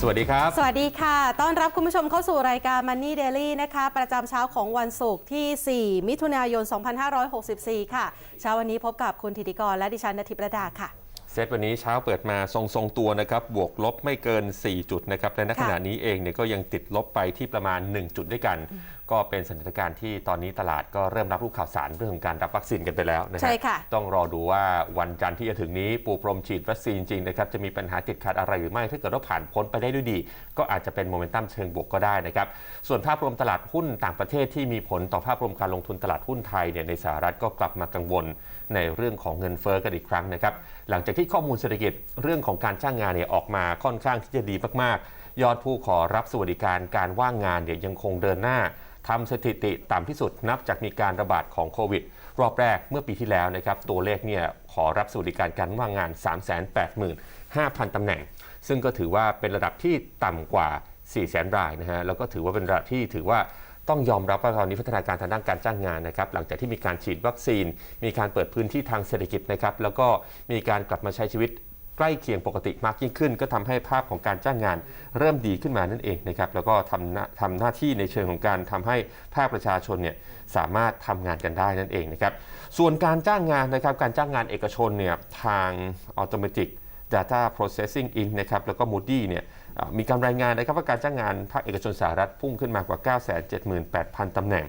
สวัสดีครับ สวัสดีค่ะ ต้อนรับคุณผู้ชมเข้าสู่รายการ Money Daily นะคะ ประจำเช้าของวันศุกร์ที่ 4 มิถุนายน 2564 ค่ะ เช้าวันนี้พบกับคุณธิติกรและดิฉันนทิประดาค่ะเซตวันนี้เช้าเปิดมาทรงทรงๆตัวนะครับ บวกลบไม่เกิน 4 จุดนะครับ และณขณะนี้เองเนี่ยก็ยังติดลบไปที่ประมาณ 1 จุดด้วยกัน ก็เป็นสถานการณ์ที่ตอนนี้ตลาดก็เริ่มรับรู้ข่าวสารเรื่องของการรับวัคซีนกันไปแล้วนะฮะใช่ค่ะ ต้องรอดูว่าวันจันทร์ที่จะถึงนี้ปูพรมฉีดวัคซีนจริงนะครับจะมีปัญหาติดขัดอะไรหรือไม่ถ้าเกิดว่าผ่านพ้นไปได้ด้วยดี ก็อาจจะเป็นโมเมนตัมเชิงบวกก็ได้นะครับส่วนภาพรวมตลาดหุ้นต่างประเทศที่มีผลต่อภาพรวมการลงทุนตลาดหุ้นไทยเนี่ยในสหรัฐก็กลับมากังวลในเรื่องของเงินเฟ้อกันอีกครั้งนะครับหลังจากที่ข้อมูลเศรษฐกิจเรื่องของการจ้างงานเนี่ยออกมาค่อนข้างที่จะดีมากๆ ยอดผู้ขอรับสวัสดิการการว่างงานเนี่ยยังคงเดินหน้า ทำสถิติต่ำที่สุดนับจากมีการระบาดของโควิด รอบแรกเมื่อปีที่แล้วนะครับตัวเลขเนี่ยขอรับสวัสดิการการว่างงาน 385,000 ตำแหน่ง ซึ่งก็ถือว่าเป็นระดับที่ต่ำกว่า 400,000 รายนะฮะแล้วก็ถือว่าเป็นระดับที่ถือว่าต้องยอมรับว่าตอนนี้พัฒนาการทางด้านการจ้างงานนะครับหลังจากที่มีการฉีดวัคซีน มีการเปิดพื้นที่ทางเศรษฐกิจนะครับแล้วก็มีการกลับมาใช้ชีวิต ใกล้เคียงปกติมากยิ่งขึ้น ก็ทำให้ภาพของการจ้างงานเริ่มดีขึ้นมานั่นเองนะครับแล้วก็ทำทำหน้าที่ในเชิงของการทำให้ภาคประชาชนเนี่ยสามารถทำงานกันได้นั่นเองนะครับส่วนการจ้างงานนะครับการจ้างงานเอกชนเนี่ยทาง Automatic Data Processing Inc. นะครับแล้วก็ Moody เนี่ยมีการรายงานนะครับว่าการจ้างงานภาคเอกชนสหรัฐพุ่งขึ้นมากว่า 978,000 ตำแหน่ง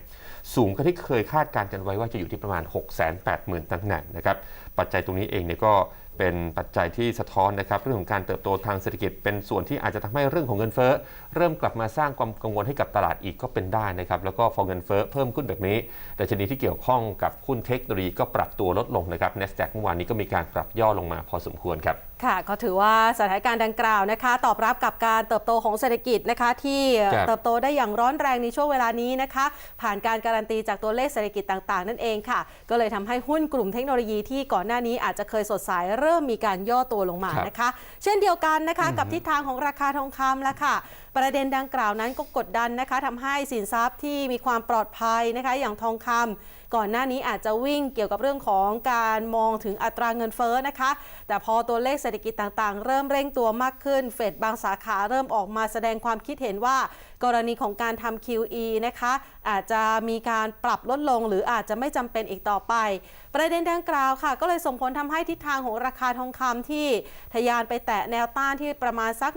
สูงกว่าที่เคยคาดการณ์กันไว้ว่าจะอยู่ที่ประมาณ 680,000 ตำแหน่งนะครับ ปัจจัยตรงนี้เองเนี่ยก็ เป็นปัจจัยที่สะท้อนนะครับเรื่องของการเติบโตทางเศรษฐกิจ เป็นส่วนที่อาจจะทำให้เรื่องของเงินเฟ้อเริ่มกลับมาสร้างความกังวลให้กับตลาดอีกก็เป็นได้นะครับแล้วก็พอเงินเฟ้อเพิ่มขึ้นแบบนี้แต่ชนิดที่เกี่ยวข้องกับหุ้นเทคโนโลยีก็ปรับตัวลดลงนะครับ NASDAQ เมื่อวานนี้ก็มีการปรับย่อลงมาพอสมควรครับ ค่ะก็ถือว่าสถานการณ์ดังกล่าวนะคะ ตอบรับกับการเติบโตของเศรษฐกิจนะคะ ที่ครับเติบโตได้อย่างร้อนแรงในช่วงเวลานี้นะคะ ผ่านการการันตีจากตัวเลขเศรษฐกิจต่างๆ นั่นเองค่ะ ก็เลยทำให้หุ้นกลุ่มเทคโนโลยีที่ก่อนหน้านี้อาจจะเคยสดใสเริ่มมีการย่อตัวลงมานะคะ เช่นเดียวกันนะคะกับทิศทางของราคาทองคำแล้วค่ะ ประเด็นดังกล่าวนั้นก็กดดันนะคะทำให้สินทรัพย์ที่มีความปลอดภัยนะคะ อย่างทองคำ ก่อนหน้านี้อาจจะวิ่งเกี่ยวกับเรื่องของการมองถึงอัตราเงินเฟ้อนะคะ แต่พอตัวเลขเศรษฐกิจต่างๆ เริ่มเร่งตัวมากขึ้น เฟดบางสาขาเริ่มออกมาแสดงความคิดเห็นว่า กรณีของการทำ QE นะคะ อาจจะมีการปรับลดลงหรืออาจจะไม่จำเป็นอีกต่อไปประเด็นดังกล่าวค่ะ ก็เลยส่งผลทำให้ทิศทางของราคาทองคำที่ทะยานไปแตะแนวต้านที่ประมาณสัก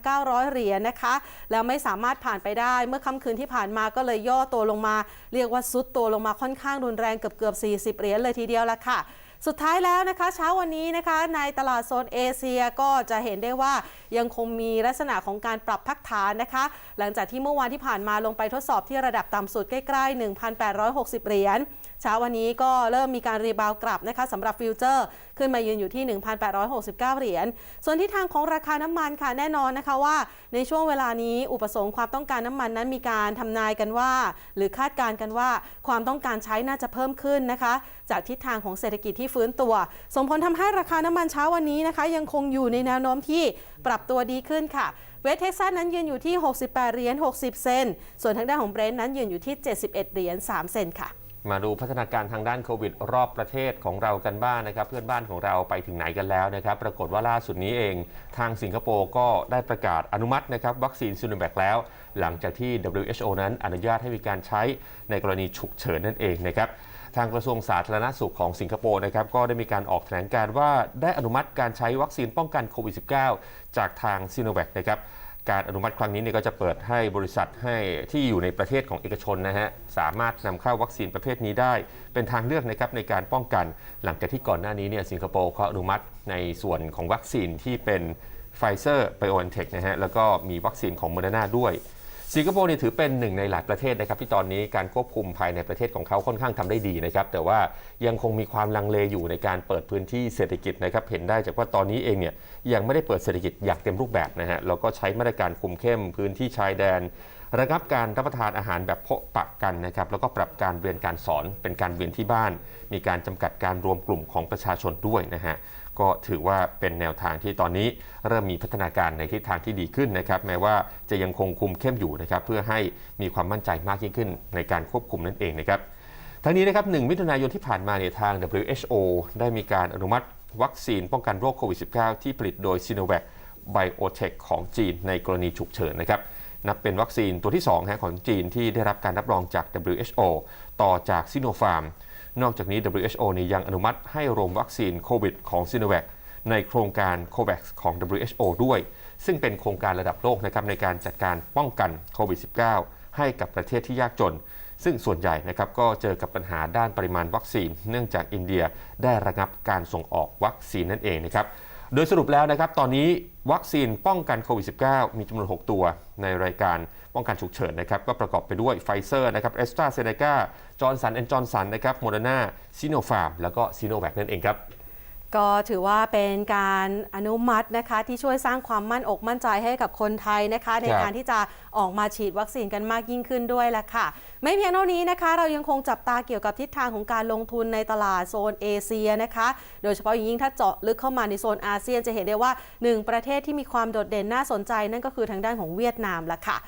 1,900 เหรียญนะคะ แล้วไม่สามารถผ่านไปได้เมื่อค่ำคืนที่ผ่านมาก็เลยย่อตัวลงมา เรียกว่าซุดตัวลงมาค่อนข้างรุนแรงเกือบเกือบ40 เหรียญเลยทีเดียวละค่ะสุดท้ายแล้วนะคะเช้าวันนี้นะคะในตลาดโซนเอเชียก็จะเห็นได้ว่ายังคงมีลักษณะของการปรับพักฐานนะคะ หลังจากที่เมื่อวานที่ผ่านมาลงไปทดสอบที่ระดับต่ำสุดใกล้ๆ 1,860 เหรียญ เช้าวันนี้ก็เริ่มมีการรีบาวกลับนะคะสำหรับฟิวเจอร์ ขึ้นมายืนอยู่ที่ 1,869 เหรียญ ส่วนที่ทางของราคาน้ำมันค่ะแน่นอนนะคะว่า ในช่วงเวลานี้อุปสงค์ความต้องการน้ำมันนั้นมีการทำนายกันว่า หรือคาดการณ์กันว่าความต้องการใช้น่าจะเพิ่มขึ้นนะคะ จากทิศทางของเศรษฐกิจที่ฟื้นตัว ส่งผลทำให้ราคาน้ำมันเช้าวันนี้นะคะ ยังคงอยู่ในแนวโน้มที่ปรับตัวดีขึ้นค่ะเวสเท็กซัสนั้นยืนอยู่ที่ 68 เหรียญ 60 เซน ส่วนทางด้านของเบรนท์นั้นยืนอยู่ที่ 71 เหรียญ 3 เซนค่ะ มาดูพัฒนาการทางด้านโควิด รอบประเทศของเรากันบ้างนะครับ เพื่อนบ้านของเราไปถึงไหนกันแล้วนะครับ ปรากฏว่าล่าสุดนี้เอง ทางสิงคโปร์ก็ได้ประกาศอนุมัตินะครับวัคซีนซิโนแวคแล้ว หลังจากที่ WHO นั้นอนุญาตให้มีการใช้ในกรณีฉุกเฉินนั่นเองนะครับทางกระทรวงสาธารณสุขของสิงคโปร์นะครับก็ได้มีการออกแถลงการ์ว่าได้อนุมัติการใช้วัคซีนป้องกันโควิด -19 จากทางซิโนแวคนะครับ การอนุมัติครั้งนี้เนี่ยก็จะเปิดให้บริษัทให้ที่อยู่ในประเทศของเอกชนนะฮะสามารถนำเข้าวัคซีนประเภทนี้ได้ เป็นทางเลือกนะครับในการป้องกัน หลังจากที่ก่อนหน้านี้เนี่ยสิงคโปร์เขาอนุมัติในส่วนของวัคซีนที่เป็นไฟเซอร์ไบโอนเทคนะฮะแล้วก็มีวัคซีนของโมเดอร์นาด้วย สิงคโปร์เนี่ยถือเป็นหนึ่งในหลายประเทศนะครับที่ตอนนี้การควบคุมภายในประเทศของเขาค่อนข้างทำได้ดีนะครับแต่ว่ายังคงมีความลังเลอยู่ในการเปิดพื้นที่เศรษฐกิจนะครับเห็นได้จากว่าตอนนี้เองเนี่ยยังไม่ได้เปิดเศรษฐกิจอย่างเต็มรูปแบบนะฮะแล้วก็ใช้มาตรการคุมเข้มพื้นที่ชายแดนระงับการรับประทานอาหารแบบพบปะกันนะครับแล้วก็ปรับการเรียนการสอนเป็นการเรียนที่บ้าน มีการจำกัดการรวมกลุ่มของประชาชนด้วยนะฮะ ก็ถือว่าเป็นแนวทางที่ตอนนี้เริ่มมีพัฒนาการในทิศทางที่ดีขึ้นนะครับแม้ว่าจะยังคงคุมเข้มอยู่นะครับเพื่อให้มีความมั่นใจมากยิ่งขึ้นในการควบคุมนั่นเองนะครับทั้งนี้นะครับ1มิถุนายนที่ผ่านมาเนี่ยทาง WHO ได้มีการอนุมัติวัคซีนป้องกันโรคโควิด -19 ที่ผลิตโดย s i n o v a c BioNTech ของจีนในกรณีฉุกเฉินนะครับนับเป็นวัคซีนตัวที่2ฮะของจีนที่ได้รับการรับรองจาก WHO ต่อจากซิโนฟาร์ม นอกจากนี้ WHO นี่ยังอนุมัติให้รวมวัคซีนโควิดของซิโนแวคในโครงการ COVAX ของ WHO ด้วย ซึ่งเป็นโครงการระดับโลกนะครับในการจัดการป้องกันโควิด -19 ให้กับประเทศที่ยากจน ซึ่งส่วนใหญ่นะครับก็เจอกับปัญหาด้านปริมาณวัคซีน เนื่องจากอินเดียได้ระงับการส่งออกวัคซีนนั่นเองนะครับ โดยสรุปแล้วนะครับ ตอนนี้วัคซีนป้องกันโควิด -19 มีจำนวน 6 ตัวในรายการป้องกันฉุกเฉินนะครับ ก็ประกอบไปด้วยไฟเซอร์นะครับแอสตราเซเนกาจอร์นสันแอนจอร์นสันนะครับโมเดอร์นาซิโนฟาร์มแล้วก็ซิโนแวคนั่นเองครับ ก็ถือว่าเป็นการอนุมัตินะคะที่ช่วยสร้างความมั่นอกมั่นใจให้กับคนไทยนะคะในครับการที่จะออกมาฉีดวัคซีนกันมากยิ่งขึ้นด้วยแหละค่ะ ไม่เพียงเท่านี้นะคะ เรายังคงจับตาเกี่ยวกับทิศทางของการลงทุนในตลาดโซนเอเชียนะคะ โดยเฉพาะอย่างยิ่งถ้าเจาะลึกเข้ามาในโซนอาเซียนจะเห็นได้ว่าหนึ่งประเทศที่มีความโดดเด่นน่าสนใจนั่นก็คือทางด้านของเวียดนามละค่ะ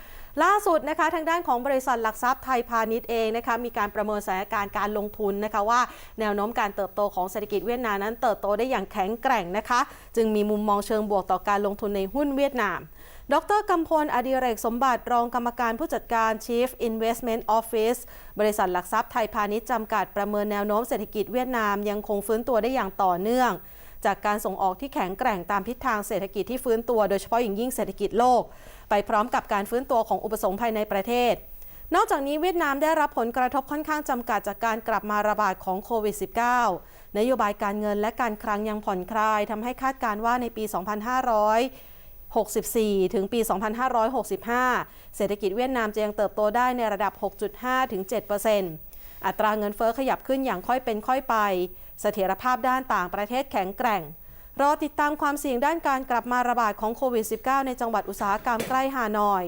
ล่าสุดนะคะทางด้านของบริษัทหลักทรัพย์ไทยพาณิชย์เองนะคะมีการประเมินสถานการณ์การลงทุนนะคะว่าแนวโน้มการเติบโตของเศรษฐกิจเวียดนามนั้นเติบโตได้อย่างแข็งแกร่งนะคะ จึงมีมุมมองเชิงบวกต่อการลงทุนในหุ้นเวียดนามดรกำพล อดิเรกสมบัติ รองกรรมการผู้จัดการ Chief Investment Office บริษัทหลักทรัพย์ไทยพาณิชย์จำกัดประเมินแนวโน้มเศรษฐกิจเวียดนามยังคงฟื้นตัวได้อย่างต่อเนื่อง จากการส่งออกที่แข็งแกร่งตามทิศทางเศรษฐกิจที่ฟื้นตัวโดยเฉพาะอย่างยิ่งเศรษฐกิจโลก ไปพร้อมกับการฟื้นตัวของอุปสงค์ภายในประเทศ นอกจากนี้เวียดนามได้รับผลกระทบค่อนข้างจำกัดจากการกลับมาระบาดของโควิด -19 นโยบายการเงินและการคลังยังผ่อนคลายทำให้คาดการณ์ว่าในปี 2564 ถึงปี 2565 เศรษฐกิจเวียดนามจะยังเติบโตได้ในระดับ 6.5 ถึง 7%อัตราเงินเฟ้อขยับขึ้นอย่างค่อยเป็นค่อยไป เสถียรภาพด้านต่างประเทศแข็งแกร่ง รอติดตามความเสี่ยงด้านการกลับมาระบาดของโควิด -19 ในจังหวัดอุตสาหกรรมใกล้ฮานอย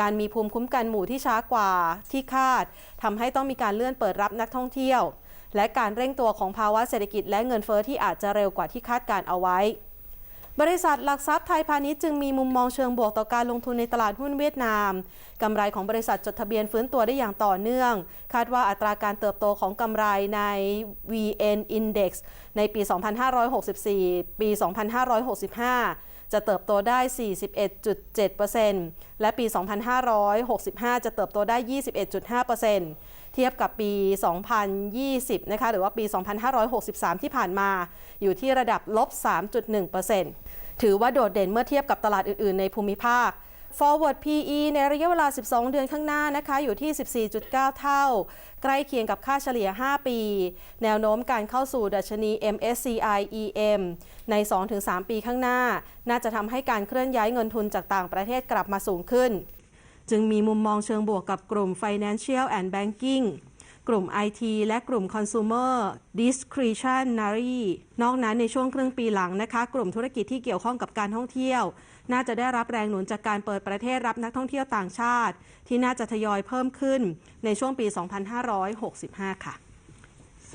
การมีภูมิคุ้มกันหมู่ที่ช้ากว่าที่คาดทำให้ต้องมีการเลื่อนเปิดรับนักท่องเที่ยว และการเร่งตัวของภาวะเศรษฐกิจและเงินเฟอ้อที่อาจจะเร็วกว่าที่คาดการเอาไว้ บริษัทหลักทรัพย์ไทยพาณิชย์จึงมีมุมมองเชิงบวกต่อการลงทุนในตลาดหุ้นเวียดนาม กำไรของบริษัทจดทะเบียนฟื้นตัวได้อย่างต่อเนื่อง คาดว่าอัตราการเติบโตของกำไรใน VN Index ในปี 2564 ปี 2565 จะเติบโตได้ 41.7%และปี 2565 จะเติบโตได้ 21.5% เทียบกับปี 2020 นะคะหรือว่าปี 2563 ที่ผ่านมาอยู่ที่ระดับลบ 3.1%ถือว่าโดดเด่นเมื่อเทียบกับตลาดอื่นๆ ในภูมิภาค Forward PE ในระยะเวลา 12 เดือนข้างหน้านะคะอยู่ที่ 14.9 เท่า ใกล้เคียงกับค่าเฉลี่ย 5 ปี แนวโน้มการเข้าสู่ดัชนี MSCI EM ใน 2-3 ปีข้างหน้า น่าจะทำให้การเคลื่อนย้ายเงินทุนจากต่างประเทศกลับมาสูงขึ้น จึงมีมุมมองเชิงบวกกับกลุ่ม Financial and Banking กลุ่ม IT และกลุ่ม Consumer Discretionary นอกนั้นในช่วงครึ่งปีหลังนะคะ กลุ่มธุรกิจที่เกี่ยวข้องกับการท่องเที่ยว น่าจะได้รับแรงหนุนจากการเปิดประเทศรับนักท่องเที่ยวต่างชาติ ที่น่าจะทยอยเพิ่มขึ้นในช่วงปี 2565 ค่ะ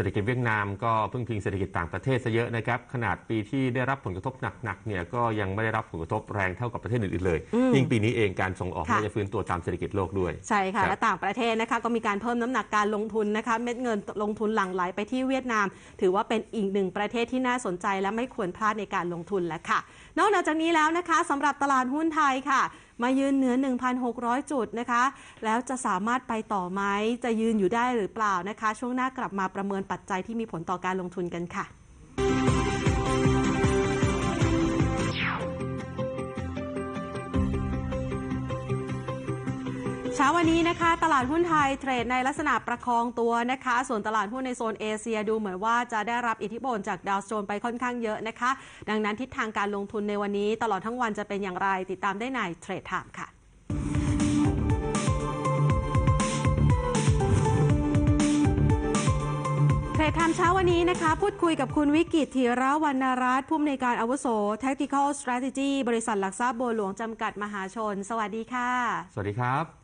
รษฐกิจเวียดนามก็พึ่งพิงเศรษฐกิจต่างประเทศซะเยอะนะครับ ขนาดปีที่ได้รับผลกระทบหนักๆเนี่ยก็ยังไม่ได้รับผลกระทบแรงเท่ากับประเทศอื่นๆเลยอืมยิ่งปีนี้เองการส่งออกค่ะ น่าจะฟื้นตัวตามเศรษฐกิจโลกด้วย ใช่ค่ะ ครับและต่างประเทศนะคะก็มีการเพิ่มน้ำหนักการลงทุนนะคะเม็ดเงินลงทุนหลั่งไหลไปที่เวียดนาม ถือว่าเป็นอีกหนึ่งประเทศที่น่าสนใจและไม่ควรพลาดในการลงทุนแล้วค่ะ นอกจากนี้แล้วนะคะสำหรับตลาดหุ้นไทยค่ะ มายืนเหนือ 1,600 จุดนะคะ แล้วจะสามารถไปต่อไหมจะยืนอยู่ได้หรือเปล่านะคะ ช่วงหน้ากลับมาประเมินปัจจัยที่มีผลต่อการลงทุนกันค่ะ ช้าวันนี้นะคะ ตลาดหุ้นไทยเทรดในลักษณะประคองตัวนะคะ ส่วนตลาดหุ้นในโซนเอเชียดูเหมือนว่าจะได้รับอิทธิพลจากดาวโจนส์ไปค่อนข้างเยอะนะคะ ดังนั้นทิศทางการลงทุนในวันนี้ ตลอดทั้งวันจะเป็นอย่างไรติดตามได้ในเทรดไทม์ค่ะเทรดไทม์เช้าวันนี้นะคะ พูดคุยกับคุณวิกิตธีระวรรณรัตน์ผู้อำนวยการอาวุโส Tactical Strategy บริษัทหลักทรัพย์บัวหลวงจำกัดมหาชน สวัสดีค่ะ สวัสดีครับ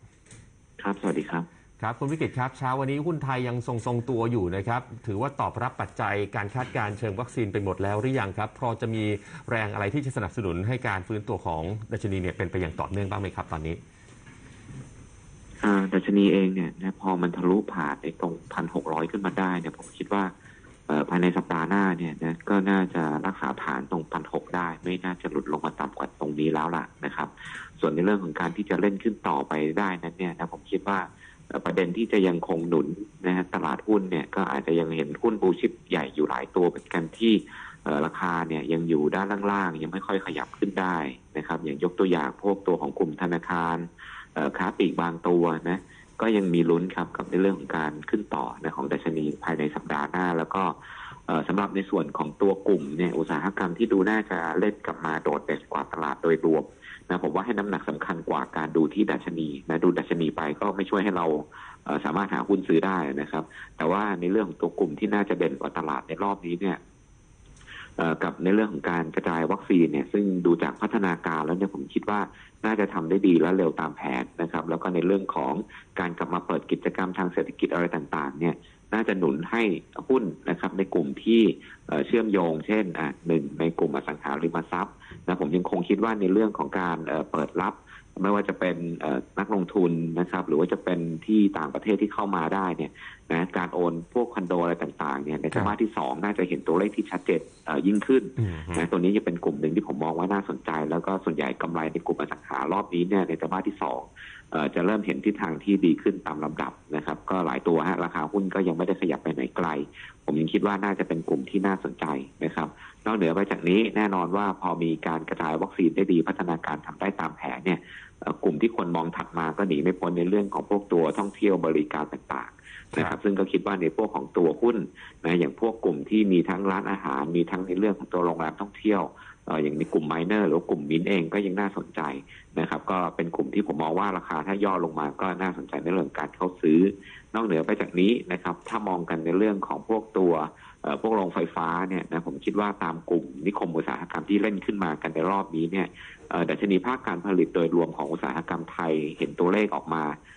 ครับ สวัสดีครับ ครับคุณวิกฤตครับเช้าวันนี้หุ้นไทยยังทรงทรงๆตัวอยู่นะครับ ถือว่าตอบรับปัจจัยการคาดการณ์เชิงวัคซีนไปหมดแล้วหรือยังครับ พอจะมีแรงอะไรที่จะสนับสนุนให้การฟื้นตัวของดัชนีเนี่ยเป็นไปอย่างต่อเนื่องบ้างไหมครับตอนนี้อ่าดัชนีเองเนี่ยนะพอมันทะลุผ่านในตรงพันหกร้อยขึ้นมาได้เนี่ยผมคิดว่าเอ่อภายในสัปดาห์หน้าเนี่ยนะก็น่าจะรักษาฐานตรงพันหกได้ ไม่น่าจะหลุดลงมาต่ำกว่าตรงนี้แล้วล่ะนะครับส่ วนในเรื่องของการที่จะเล่นขึ้นต่อไปได้นั้นเนี่ยนะผมคิดว่าประเด็นที่จะยังคงหนุนนะฮะตลาดหุ้นเนี่ยก็อาจจะยังเห็นหุ้นบูชิปใหญ่อยู่หลายตัวเหมือนกันที่ราคาเนี่ยยังอยู่ด้านล่างๆ ยังไม่ค่อยขยับขึ้นได้นะครับ อย่างยกตัวอย่างพวกตัวของกลุ่มธนาคารค้าปลีกบางตัวนะก็ยังมีลุ้นครับกับในเรื่องของการขึ้นต่อนะของดัชนีภายในสัปดาห์หน้า แล้วก็สำหรับในส่วนของตัวกลุ่มเนี่ยอุตสาหกรรมที่ดูน่าจะเล่นกลับมาโดดเด่นกว่าตลาดโดยรวม นะผมว่าให้น้ำหนักสำคัญกว่าการดูที่ดัชนีนะดูดัชนีไปก็ไม่ช่วยให้เราสามารถหาหุ้นซื้อได้นะครับ แต่ว่าในเรื่องของตัวกลุ่มที่น่าจะเด่นกว่าตลาดในรอบนี้เนี่ยกับในเรื่องของการกระจายวัคซีนเนี่ยซึ่งดูจากพัฒนาการแล้วเนี่ยผมคิดว่าน่าจะทำได้ดีและเร็วตามแผนนะครับ แล้วก็ในเรื่องของการกลับมาเปิดกิจกรรมทางเศรษฐกิจอะไรต่าง ๆ เนี่ย น่าจะหนุนให้หุ้นนะครับในกลุ่มที่เชื่อมโยง เช่นหนึ่งในกลุ่มอสังหาริมทรัพย์นะผมยังคงคิดว่าในเรื่องของการเปิดรับ ไม่ว่าจะเป็นนักลงทุนนะครับ หรือว่าจะเป็นที่ต่างประเทศที่เข้ามาได้เนี่ย นะการโอนพวกคอนโดอะไรต่างๆเนี่ยในไตรมาสที่สองน่าจะเห็นตัวเลขที่ชัดเจนเอ่อยิ่งขึ้นอืมฮึนะตัวนี้จะเป็นกลุ่มหนึ่งที่ผมมองว่าน่าสนใจ แล้วก็ส่วนใหญ่กำไรในกลุ่มอสังหารอบนี้เนี่ยในไตรมาสที่สองเอ่อจะเริ่มเห็นทิศทางที่ดีขึ้นตามลำดับนะครับ ก็หลายตัวฮะราคาหุ้นก็ยังไม่ได้ขยับไปไหนไกล ผมยังคิดว่าน่าจะเป็นกลุ่มที่น่าสนใจนะครับนอกเหนือไปจากนี้แน่นอนว่าพอมีการกระจายวัคซีนได้ดีพัฒนาการทำได้ตามแผนเนี่ยเอ่อกลุ่มที่คนมองถัดมาก็หนีไม่พ้นในเรื่องของพวกตัวท่องเที่ยวบริการต่างๆ นะครับซึ่งก็คิดว่าในพวกของตัวหุ้นนะอย่างพวกกลุ่มที่มีทั้งร้านอาหาร มีทั้งในเรื่องของตัวโรงแรมท่องเที่ยวเอ่ออย่างในกลุ่มไมเนอร์หรือว่ากลุ่มมินเองก็ยังน่าสนใจนะครับ ก็เป็นกลุ่มที่ผมมองว่าราคาถ้าย่อลงมาก็น่าสนใจในเรื่องการเข้าซื้อ นอกเหนือไปจากนี้นะครับ ถ้ามองกันในเรื่องของพวกตัวเอ่อพวกโรงไฟฟ้าเนี่ยนะผมคิดว่าตามกลุ่มนิคมอุตสาหกรรมที่เล่นขึ้นมากันในรอบนี้เนี่ยเอ่อดัชนีภาคการผลิตโดยรวมของอุตสาหกรรมไทยเห็นตัวเลขออกมาเอ่อ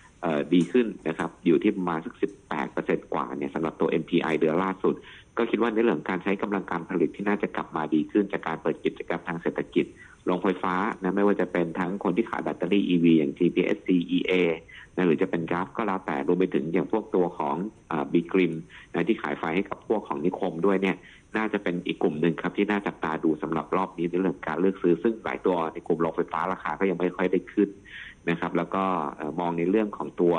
ดีขึ้นนะครับ อยู่ที่ประมาณสัก 18เปอร์เซ็นต์กว่าเนี่ยสำหรับตัว MPI เดือนล่าสุด ก็คิดว่าในเรื่องการใช้กำลังการผลิตที่น่าจะกลับมาดีขึ้น จากการเปิดกิจกรรมทางเศรษฐกิจโรงไฟฟ้านะไม่ว่าจะเป็นทั้งคนที่ขายแบตเตอรี่ EV อย่าง GPSC EA นะหรือจะเป็นกราฟก็แล้วแต่รวมไปถึงอย่างพวกตัวของบีกริมนะที่ขายไฟให้กับพวกของนิคมด้วยเนี่ยน่าจะเป็นอีกกลุ่มหนึ่งครับที่น่าจับตาดูสำหรับรอบนี้ในเรื่องการเลือกซื้อซึ่งหลายตัวในกลุ่มโรงไฟฟ้าราคาก็ยังไม่ค่อยได้ขึ้น นะครับ แล้วก็มองในเรื่องของตัว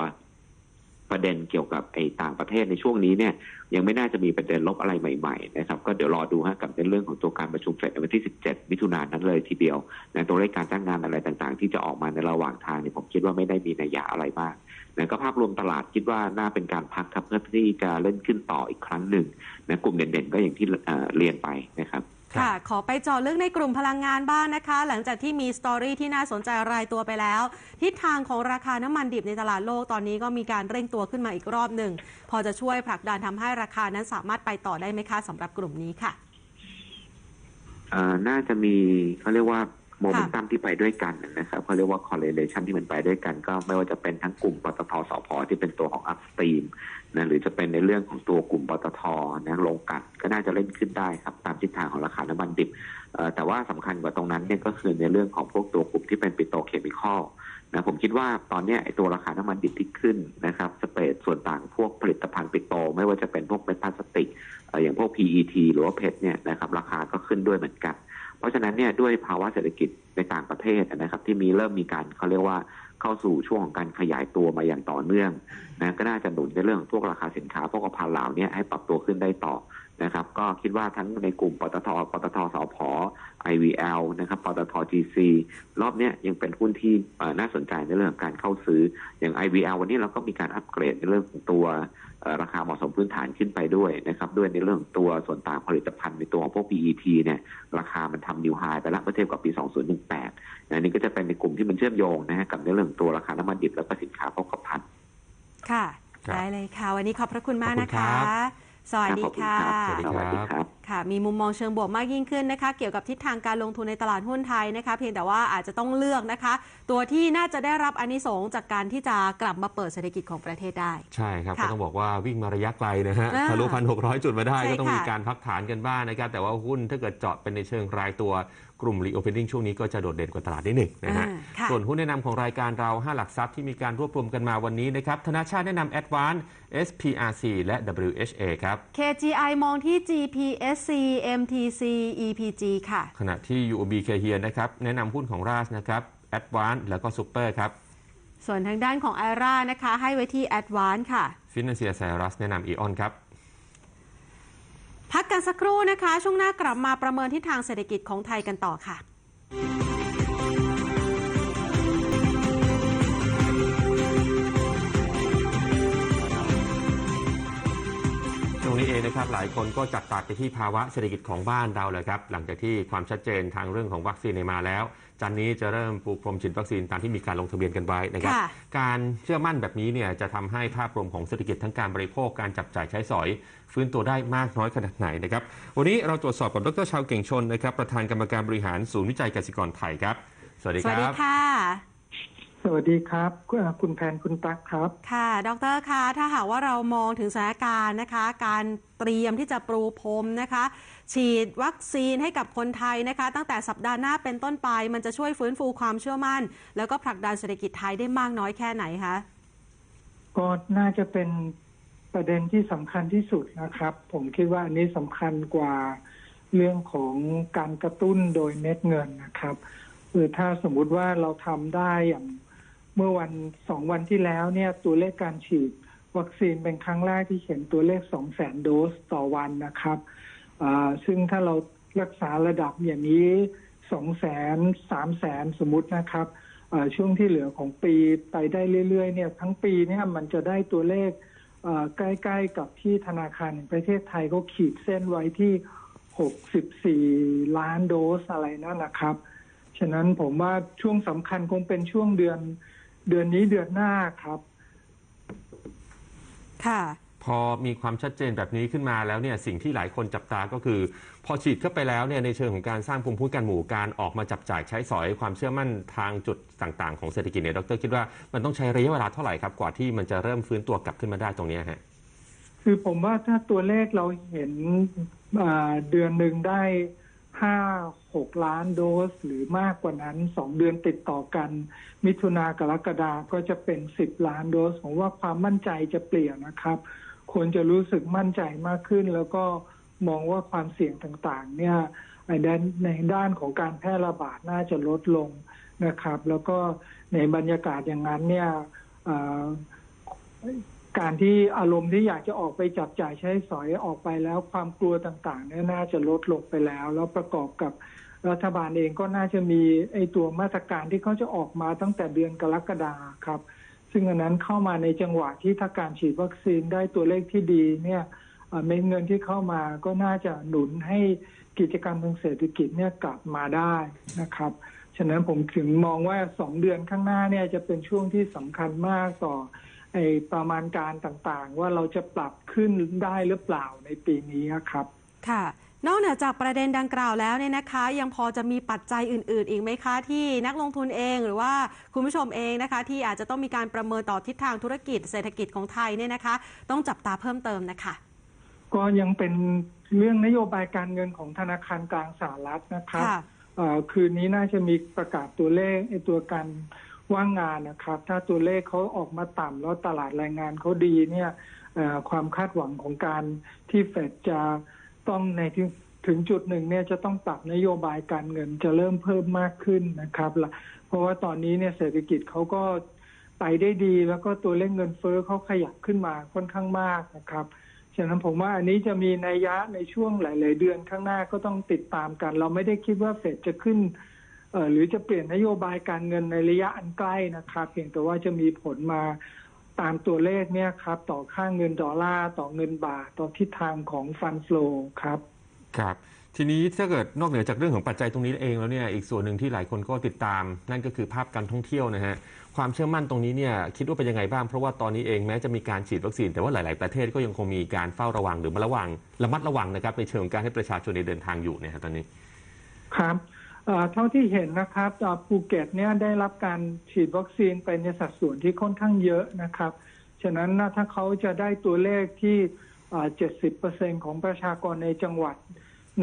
ประเด็นเกี่ยวกับไอ้ต่างประเทศในช่วงนี้เนี่ย ยังไม่น่าจะมีประเด็นลบอะไรใหม่ๆนะครับ ก็เดี๋ยวรอดูฮะกับในเรื่องของตัวการประชุมเฟดในวันที่ 17 มิถุนายนนั้นเลยทีเดียวนะตัวเลขการจ้างงานอะไรต่างๆ ที่จะออกมาในระหว่างทางเนี่ยผมคิดว่าไม่ได้มีนัยยะอะไรมากนะก็ภาพรวมตลาดคิดว่าน่าเป็นการพักครับเพื่อที่จะเล่นขึ้นต่ออีกครั้งหนึ่งนะกลุ่มเด่นๆก็อย่างที่เรียนไปนะครับ ค่ะ ขอไปเจาะลึกในกลุ่มพลังงานบ้างนะคะ หลังจากที่มีสตอรี่ที่น่าสนใจรายตัวไปแล้ว ทิศทางของราคาน้ำมันดิบในตลาดโลกตอนนี้ก็มีการเร่งตัวขึ้นมาอีกรอบหนึ่ง พอจะช่วยผลักดันทำให้ราคานั้นสามารถไปต่อได้ไหมคะสำหรับกลุ่มนี้ค่ะเอ่อน่าจะมีเขาเรียกว่า โมเมนตัมที่ไปด้วยกันนะครับเขาเรียกว่า correlation ที่มันไปด้วยกัน ก็ไม่ว่าจะเป็นทั้งกลุ่มปตทสพที่เป็นตัวของ upstream นะหรือจะเป็นในเรื่องของตัวกลุ่มปตทนะลงกันก็น่าจะเล่นขึ้นได้ครับตามทิศทางของราคาน้ำมันดิบแต่ว่าสำคัญกว่าตรงนั้นเนี่ยก็คือในเรื่องของพวกตัวกลุ่มที่เป็นปิโตรเคมีคอลนะผมคิดว่าตอนนี้ไอ้ตัวราคาน้ำมันดิบที่ขึ้นนะครับสเปรดส่วนต่างพวกผลิตภัณฑ์ปิโตรไม่ว่าจะเป็นพวกเม็ดพลาสติกเอ่ออย่างพวก PET หรือว่าเพชรเนี่ยนะครับราคาก็ขึ้นด้วยเหมือนกัน เพราะฉะนั้นเนี่ยด้วยภาวะเศรษฐกิจในต่างประเทศนะครับ ที่มีเริ่มมีการเขาเรียกว่าเข้าสู่ช่วงของการขยายตัวมาอย่างต่อเนื่องนะก็น่าจะหนุนในเรื่องของพวกราคาสินค้าพวกภัณฑ์เหล่านี้ให้ปรับตัวขึ้นได้ต่อ นะครับ ก็คิดว่าทั้งในกลุ่มปตทปตทสพ IVL นะครับปตท GC รอบเนี้ยยังเป็นหุ้นที่เอ่อน่าสนใจในเรื่องของการเข้าซื้ออย่าง IVL วันนี้เราก็มีการอัปเกรดในเรื่องของตัวเอ่อราคาเหมาะสมพื้นฐานขึ้นไปด้วยนะครับ ด้วยในเรื่องของตัวส่วนต่างผลิตภัณฑ์ในตัวของพวก PET เนี่ยราคามันทำนิวไฮไปแล้วเมื่อเทียบกับปี 2018นะนี่ก็จะเป็นในกลุ่มที่มันเชื่อมโยงนะฮะกับในเรื่องของตัวราคาน้ำมันดิบแล้วก็สินค้าโภคภัณฑ์ค่ะครับได้เลยค่ะ วันนี้ขอบพระคุณมากนะขอบคุณครัคะบ สวัสดีรับขอบณค่ะรับสวัสดีสวัสดีครับ ค่ะค่ะมีมุมมองเชิงบวกมากยิ่งขึ้นนะคะ เกี่ยวกับทิศทางการลงทุนในตลาดหุ้นไทยนะคะ เพียงแต่ว่าอาจจะต้องเลือกนะคะ ตัวที่น่าจะได้รับอานิสงส์จากการที่จะกลับมาเปิดเศรษฐกิจของประเทศได้ ใช่ครับค่ะก็ต้องบอกว่าวิ่งมาระยะไกลนะฮะอ่าทะลุพันหกร้อยจุดมาได้ใช่ก็ต้องมีค่ะการพักฐานกันบ้างนะครับแต่ว่าหุ้นถ้าเกิดเจาะเป็นในเชิงรายตัวกลุ่ม reopening ช่วงนี้ก็จะโดดเด่นกว่าตลาดนิดหนึ่งนะฮะอ่าค่ะส่วนหุ้นแนะนำของรายการเรา 5 หลักทรัพย์ที่มีการรวบรวมกันมาวันนี้นะครับธนาชาติแนะนำ Advance SPRC และ WHA ครับ KGI มองที่ GPSC MTC EPG ค่ะ ขณะที่ UOB k h e r นะครับ แนะนำหุ้นของราชนะครับ Advance แล้วก็ Super ครับ ส่วนทางด้านของ i อร่านะคะ ให้ไว้ที่ Advance ค่ะ Financial Cyrus แนะนำ Eon ครับ พักกันสักครู่นะคะ ช่วงหน้ากลับมาประเมินทิศทางเศรษฐกิจของไทยกันต่อค่ะ ครับหลายคนก็จับตาไปที่ภาวะเศรษฐกิจของบ้านเราเลยครับหลังจากที่ความชัดเจนทางเรื่องของวัคซีนเนี่ยมาแล้ว จันนี้จะเริ่มปูพรมฉีดวัคซีนตามที่มีการลงทะเบียนกันไว้นะครับค่ะการเชื่อมั่นแบบนี้เนี่ยจะทำให้ภาพรวมของเศรษฐกิจทั้งการบริโภคการจับจ่ายใช้สอย ฟื้นตัวได้มากน้อยขนาดไหนนะครับวันนี้เราตรวจสอบกับดรชาวเก่งชนนะครับประธานกรรมการบริหารศูนย์วิจัยเกษตรกรไทยครับ สวัสดีสควัสรัดีบค่ะ สวัสดีครับคุณเอ่อคุณแพนคุณตั๊กครับ ค่ะ ดรคะถ้าหากว่าเรามองถึงสถานการณ์นะคะ การเตรียมที่จะปรูพรมนะคะ ฉีดวัคซีนให้กับคนไทยนะคะ ตั้งแต่สัปดาห์หน้าเป็นต้นไป มันจะช่วยฟื้นฟูความเชื่อมั่น แล้วก็ผลักดันเศรษฐกิจไทยได้มากน้อยแค่ไหนคะก็น่าจะเป็นประเด็นที่สำคัญที่สุดนะครับ ผมคิดว่าอันนี้สำคัญกว่าเรื่องของการกระตุ้นโดยเม็ดเงินนะครับคือถ้าสมมุติว่าเราทำได้อย่าง เมื่อวันสองวันที่แล้วเนี่ยตัวเลขการฉีดวัคซีนเป็นครั้งแรกที่เห็นตัวเลขสองแสนโดสต่อวันนะครับ ซึ่งถ้าเรารักษาระดับอย่างนี้สองแสนสามแสนสมมตินะครับ ช่วงที่เหลือของปีไปได้เรื่อยๆเนี่ยทั้งปีเนี่ยมันจะได้ตัวเลขใกล้ๆกับที่ธนาคารแห่งประเทศไทยเขาขีดเส้นไว้ที่64 ล้านโดสอะไรนั่นนะครับ ฉะนั้นผมว่าช่วงสำคัญคงเป็นช่วงเดือน เดือนนี้เดือนหน้าครับ ค่ะ พอมีความชัดเจนแบบนี้ขึ้นมาแล้วเนี่ยสิ่งที่หลายคนจับตาก็คือ พอฉีดเข้าไปแล้วเนี่ยในเชิงของการสร้างภูมิคุ้มกันหมู่การออกมาจับจ่ายใช้สอยความเชื่อมั่นทางจุดต่างๆ ของเศรษฐกิจเนี่ยดรคิดว่ามันต้องใช้ระยะเวลาเท่าไหร่ครับกว่าที่มันจะเริ่มฟื้นตัวกลับขึ้นมาได้ตรงเนี้ยฮะคือผมว่าถ้าตัวเลขเราเห็นอ่าเดือนหนึ่งได้ ห้าหกล้านโดส หรือมากกว่านั้นสองเดือนติดต่อกัน มิถุนากรกฎาก็จะเป็นสิบล้านโดสผมว่าความมั่นใจจะเปลี่ยนนะครับ ควรจะรู้สึกมั่นใจมากขึ้น แล้วก็มองว่าความเสี่ยงต่างๆ เนี่ยในด้านในด้านของการแพร่ระบาดน่าจะลดลงนะครับ แล้วก็ในบรรยากาศอย่างนั้นเนี่ย การที่อารมณ์ที่อยากจะออกไปจับจ่ายใช้สอยออกไปแล้วความกลัวต่างๆเนี่ยน่าจะลดลงไปแล้ว แล้วประกอบกับรัฐบาลเองก็น่าจะมีไอ้ตัวมาตรการที่เขาจะออกมาตั้งแต่เดือนกรกฎาครับ ซึ่งอันนั้นเข้ามาในจังหวะที่ถ้าการฉีดวัคซีนได้ตัวเลขที่ดีเนี่ยเม็ดเงินที่เข้ามาก็น่าจะหนุนให้กิจกรรมทางเศรษฐกิจเนี่ยกลับมาได้นะครับ ฉะนั้นผมถึงมองว่าสองเดือนข้างหน้าเนี่ยจะเป็นช่วงที่สำคัญมากต่อ ไอประมาณการต่างๆ ว่าเราจะปรับขึ้นได้หรือเปล่าในปีนี้ครับ ค่ะ นอกเหนือจากประเด็นดังกล่าวแล้วเนี่ยนะคะ ยังพอจะมีปัจจัยอื่น ๆ อีกไหมคะ ที่นักลงทุนเองหรือว่าคุณผู้ชมเองนะคะ ที่อาจจะต้องมีการประเมินต่อทิศทางธุรกิจเศรษฐกิจของไทยเนี่ยนะคะ ต้องจับตาเพิ่มเติมนะคะ ก็ยังเป็นเรื่องนโยบายการเงินของธนาคารกลางสหรัฐนะครับค่ะเอ่อคืนนี้น่าจะมีประกาศตัวเลขไอ้ตัวการ ว่างงานนะครับ ถ้าตัวเลขเขาออกมาต่ำแล้วตลาดแรงงานเขาดีเนี่ยความคาดหวังของการที่เฟดจะต้องในถึงถึงจุดหนึ่งเนี่ยจะต้องปรับนโยบายการเงินจะเริ่มเพิ่มมากขึ้นนะครับละเพราะว่าตอนนี้เนี่ยเศรษฐกิจเขาก็ไปได้ดี แล้วก็ตัวเลขเงินเฟ้อเขาขยับขึ้นมาค่อนข้างมากนะครับ ฉะนั้นผมว่าอันนี้จะมีนัยยะในช่วงหลาย ๆ เดือนข้างหน้าก็ต้องติดตามกัน เราไม่ได้คิดว่าเฟดจะขึ้น หรือจะเปลี่ยนนโยบายการเงินในระยะอันใกล้นะครับ เพียงแต่ว่าจะมีผลมาตามตัวเลขเนี่ยครับ ต่อค่าเงินดอลลาร์ต่อเงินบาทต่อทิศทางของฟันฟลอครับครับ ทีนี้ถ้าเกิดนอกเหนือจากเรื่องของปัจจัยตรงนี้เองแล้วเนี่ยอีกส่วนหนึ่งที่หลายคนก็ติดตาม นั่นก็คือภาพการท่องเที่ยวนะฮะความเชื่อมั่นตรงนี้เนี่ยคิดว่าเป็นยังไงบ้างเพราะว่าตอนนี้เองแม้จะมีการฉีดวัคซีนแต่ว่าหลาย ๆ ประเทศก็ยังคงมีการเฝ้าระวังหรือมาระวังระมัดระวังนะครับในเชิงของการให้ประชาชนเดินทางอยู่เนี่ยฮะตอนนี้ ครับ เท่าที่เห็นนะครับภูเก็ตเนี่ยได้รับการฉีดวัคซีนไปในสัดส่วนที่ค่อนข้างเยอะนะครับ ฉะนั้นนะถ้าเขาจะได้ตัวเลขที่เอ่อ70%ของประชากรในจังหวัด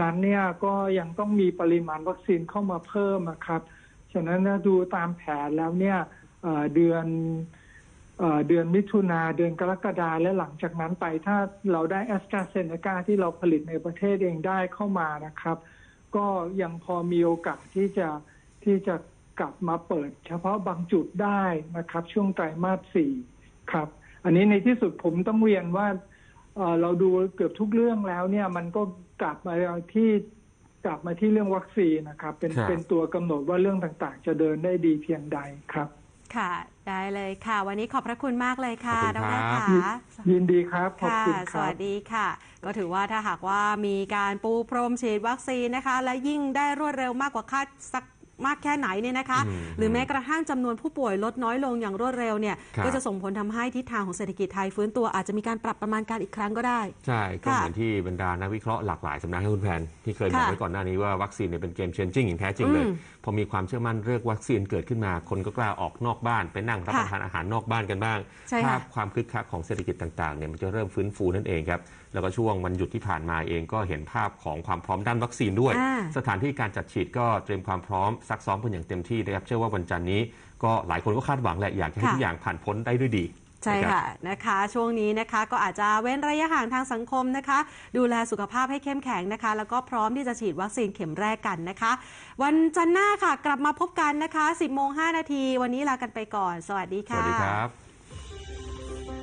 นั้นเนี่ยก็ยังต้องมีปริมาณวัคซีนเข้ามาเพิ่มนะครับ ฉะนั้นนะดูตามแผนแล้วเนี่ยเดือนเอ่อเดือนมิถุนาเดือนกรกฎาและหลังจากนั้นไปถ้าเราได้แอสตราเซเนกาที่เราผลิตในประเทศเองได้เข้ามานะครับ ก็ยังพอมีโอกาสที่จะที่จะกลับมาเปิด เฉพาะบางจุดได้นะครับ ช่วงไตรมาสสี่ครับ อันนี้ในที่สุดผมต้องเรียนว่าเอ่อเราดูเกือบทุกเรื่องแล้วเนี่ยมันก็กลับมาที่กลับมาที่เรื่องวัคซีนนะครับ เป็นครับเป็นตัวกำหนดว่าเรื่องต่างๆ จะเดินได้ดีเพียงใดครับ ค่ะ ได้เลยค่ะ วันนี้ขอบพระคุณมากเลยค่ะขอบดคุณรครับค่ะยินดีครับขอบค่ะคุณคสรับวัสดีค่ะ ก็ถือว่าถ้าหากว่ามีการปูพรมฉีดวัคซีนนะคะ และยิ่งได้รวดเร็วมากกว่าคาดสัก มากแค่ไหนเนี่ยนะคะอืมหรือแม้กระทั่งจำนวนผู้ป่วยลดน้อยลงอย่างรวดเร็วเนี่ยครับก็จะส่งผลทำให้ทิศทางของเศรษฐกิจไทยฟื้นตัวอาจจะมีการปรับประมาณการอีกครั้งก็ได้ ใช่ก็ค่ะเหมือนที่บรรดานักวิเคราะห์หลากหลายสำนักให้คุณแพนที่เคยบอกค่ะไว้ก่อนหน้านี้ว่าวัคซีนเนี่ยเป็นเกมเชนจิ้งอย่างแท้จริงเลยอืมพอมีความเชื่อมั่นเรื่องวัคซีนเกิดขึ้นมา คนก็กล้าออกนอกบ้านไปนั่งรับค่ะประทานอาหารนอกบ้านกันบ้างใช่ภาค่ะพความคึกคักของเศรษฐกิจต่างๆเนี่ยมันจะเริ่มฟื้นฟูนั่นเองครับแล้วก็ช่วงวันหยุดที่ผ่านมาเองก็เห็นภาพของความพร้อมด้านวัคซีนด้วยอ่าสถานที่การจัดฉีดก็เตรียมความพร้อมซักซ้อมกันอย่างเต็มที่นะครับเชื่อว่าวันจันทร์นี้ก็หลายคนก็คาดหวังแหละอยากจะให้ค่ะทุกอย่างผ่านพ้นได้ด้วยดีใช่นรับค่ะนะคะช่วงนี้นะคะก็อาจจะเว้นระยะห่างทางสังคมนะคะ ดูแลสุขภาพให้เข้มแข็งนะคะ แล้วก็พร้อมที่จะฉีดวัคซีนเข็มแรกกันนะคะ วันจันทร์หน้าค่ะกลับมาพบกันนะคะ 10โมง5นาทีวันนี้ลากันไปก่อน สวัสดีสค่ะวัสดีครับ